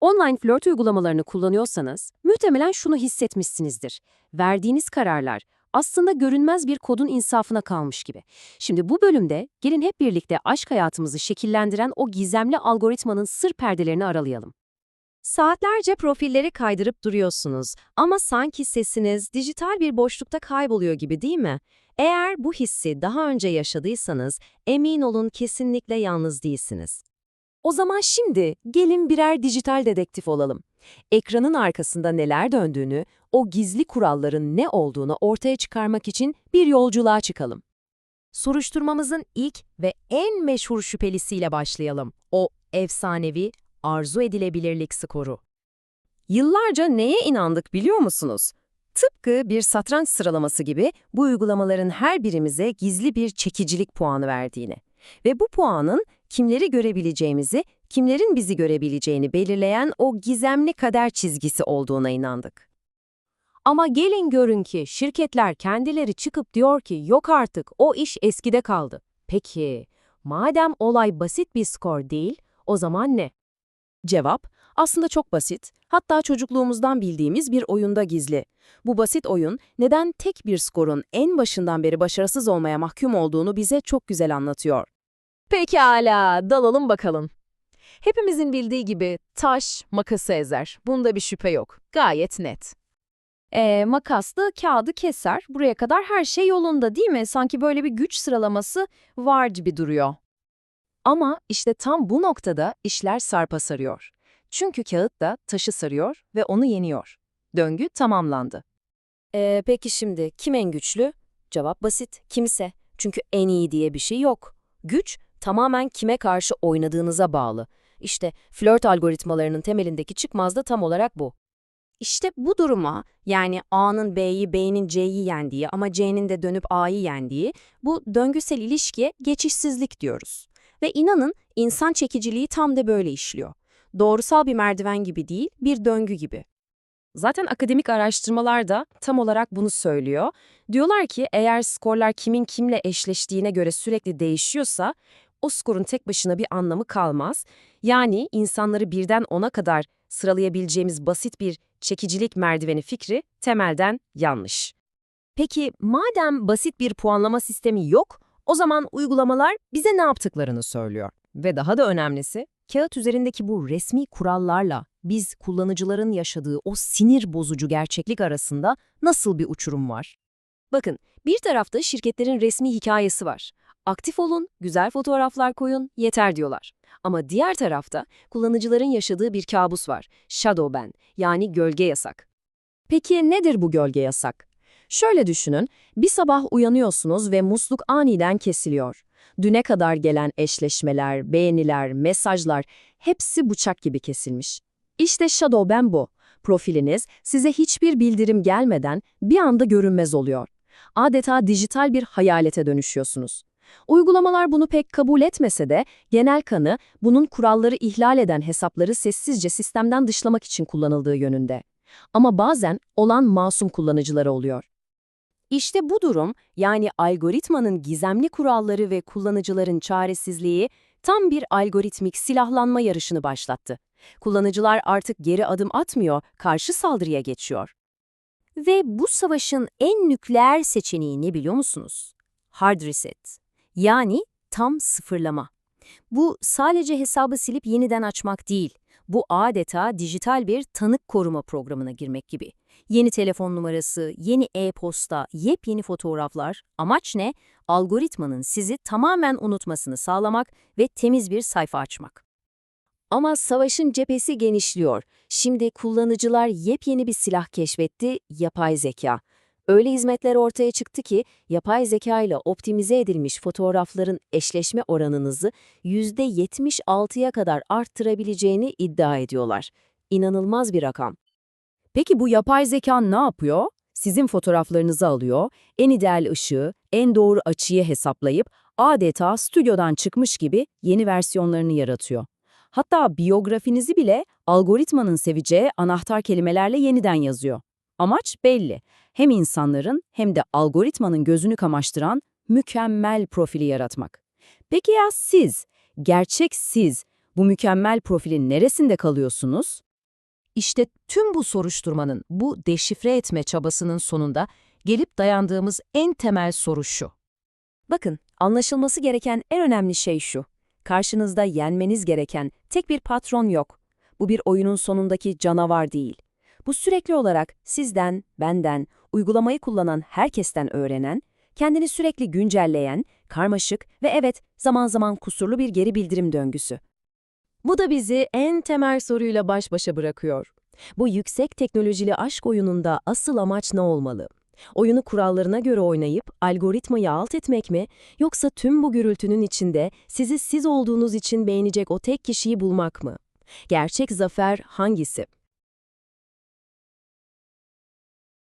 Online flört uygulamalarını kullanıyorsanız muhtemelen şunu hissetmişsinizdir. Verdiğiniz kararlar aslında görünmez bir kodun insafına kalmış gibi. Şimdi bu bölümde gelin hep birlikte aşk hayatımızı şekillendiren o gizemli algoritmanın sır perdelerini aralayalım. Saatlerce profilleri kaydırıp duruyorsunuz ama sanki sesiniz dijital bir boşlukta kayboluyor gibi değil mi? Eğer bu hissi daha önce yaşadıysanız emin olun kesinlikle yalnız değilsiniz. O zaman şimdi gelin birer dijital dedektif olalım. Ekranın arkasında neler döndüğünü, o gizli kuralların ne olduğunu ortaya çıkarmak için bir yolculuğa çıkalım. Soruşturmamızın ilk ve en meşhur şüphelisiyle başlayalım. O efsanevi arzu edilebilirlik skoru. Yıllarca neye inandık biliyor musunuz? Tıpkı bir satranç sıralaması gibi bu uygulamaların her birimize gizli bir çekicilik puanı verdiğini ve bu puanın kimleri görebileceğimizi, kimlerin bizi görebileceğini belirleyen o gizemli kader çizgisi olduğuna inandık. Ama gelin görün ki şirketler kendileri çıkıp diyor ki yok artık o iş eskide kaldı. Peki, madem olay basit bir skor değil, o zaman ne? Cevap aslında çok basit, hatta çocukluğumuzdan bildiğimiz bir oyunda gizli. Bu basit oyun neden tek bir skorun en başından beri başarısız olmaya mahkum olduğunu bize çok güzel anlatıyor. Pekala, dalalım bakalım. Hepimizin bildiği gibi taş makası ezer. Bunda bir şüphe yok. Gayet net. E, makas da kağıdı keser. Buraya kadar her şey yolunda değil mi? Sanki böyle bir güç sıralaması var gibi duruyor. Ama işte tam bu noktada işler sarpa sarıyor. Çünkü kağıt da taşı sarıyor ve onu yeniyor. Döngü tamamlandı. Ee, peki şimdi kim en güçlü? Cevap basit, kimse. Çünkü en iyi diye bir şey yok. Güç tamamen kime karşı oynadığınıza bağlı. İşte flört algoritmalarının temelindeki çıkmaz da tam olarak bu. İşte bu duruma yani A'nın B'yi, B'nin C'yi yendiği ama C'nin de dönüp A'yı yendiği bu döngüsel ilişkiye geçişsizlik diyoruz. Ve inanın insan çekiciliği tam da böyle işliyor. Doğrusal bir merdiven gibi değil, bir döngü gibi. Zaten akademik araştırmalar da tam olarak bunu söylüyor. Diyorlar ki eğer skorlar kimin kimle eşleştiğine göre sürekli değişiyorsa o skorun tek başına bir anlamı kalmaz. Yani insanları birden ona kadar sıralayabileceğimiz basit bir çekicilik merdiveni fikri temelden yanlış. Peki madem basit bir puanlama sistemi yok, o zaman uygulamalar bize ne yaptıklarını söylüyor. Ve daha da önemlisi, kağıt üzerindeki bu resmi kurallarla biz kullanıcıların yaşadığı o sinir bozucu gerçeklik arasında nasıl bir uçurum var? Bakın, bir tarafta şirketlerin resmi hikayesi var. Aktif olun, güzel fotoğraflar koyun, yeter diyorlar. Ama diğer tarafta kullanıcıların yaşadığı bir kabus var. Shadow ban, yani gölge yasak. Peki nedir bu gölge yasak? Şöyle düşünün, bir sabah uyanıyorsunuz ve musluk aniden kesiliyor. Düne kadar gelen eşleşmeler, beğeniler, mesajlar hepsi bıçak gibi kesilmiş. İşte Shadow ban bu. Profiliniz size hiçbir bildirim gelmeden bir anda görünmez oluyor. Adeta dijital bir hayalete dönüşüyorsunuz. Uygulamalar bunu pek kabul etmese de genel kanı bunun kuralları ihlal eden hesapları sessizce sistemden dışlamak için kullanıldığı yönünde. Ama bazen olan masum kullanıcıları oluyor. İşte bu durum yani algoritmanın gizemli kuralları ve kullanıcıların çaresizliği tam bir algoritmik silahlanma yarışını başlattı. Kullanıcılar artık geri adım atmıyor, karşı saldırıya geçiyor. Ve bu savaşın en nükleer seçeneği ne biliyor musunuz? Hard reset. Yani tam sıfırlama. Bu sadece hesabı silip yeniden açmak değil. Bu adeta dijital bir tanık koruma programına girmek gibi. Yeni telefon numarası, yeni e-posta, yepyeni fotoğraflar. Amaç ne? Algoritmanın sizi tamamen unutmasını sağlamak ve temiz bir sayfa açmak. Ama savaşın cephesi genişliyor. Şimdi kullanıcılar yepyeni bir silah keşfetti, yapay zeka. Öyle hizmetler ortaya çıktı ki yapay zeka ile optimize edilmiş fotoğrafların eşleşme oranınızı %76'ya kadar arttırabileceğini iddia ediyorlar. İnanılmaz bir rakam. Peki bu yapay zeka ne yapıyor? Sizin fotoğraflarınızı alıyor, en ideal ışığı, en doğru açıyı hesaplayıp adeta stüdyodan çıkmış gibi yeni versiyonlarını yaratıyor. Hatta biyografinizi bile algoritmanın seveceği anahtar kelimelerle yeniden yazıyor. Amaç belli. Hem insanların hem de algoritmanın gözünü kamaştıran mükemmel profili yaratmak. Peki ya siz, gerçek siz bu mükemmel profilin neresinde kalıyorsunuz? İşte tüm bu soruşturmanın, bu deşifre etme çabasının sonunda gelip dayandığımız en temel soru şu. Bakın, anlaşılması gereken en önemli şey şu. Karşınızda yenmeniz gereken tek bir patron yok. Bu bir oyunun sonundaki canavar değil. Bu sürekli olarak sizden, benden, uygulamayı kullanan herkesten öğrenen, kendini sürekli güncelleyen, karmaşık ve evet zaman zaman kusurlu bir geri bildirim döngüsü. Bu da bizi en temel soruyla baş başa bırakıyor. Bu yüksek teknolojili aşk oyununda asıl amaç ne olmalı? Oyunu kurallarına göre oynayıp algoritmayı alt etmek mi, yoksa tüm bu gürültünün içinde sizi siz olduğunuz için beğenecek o tek kişiyi bulmak mı? Gerçek zafer hangisi?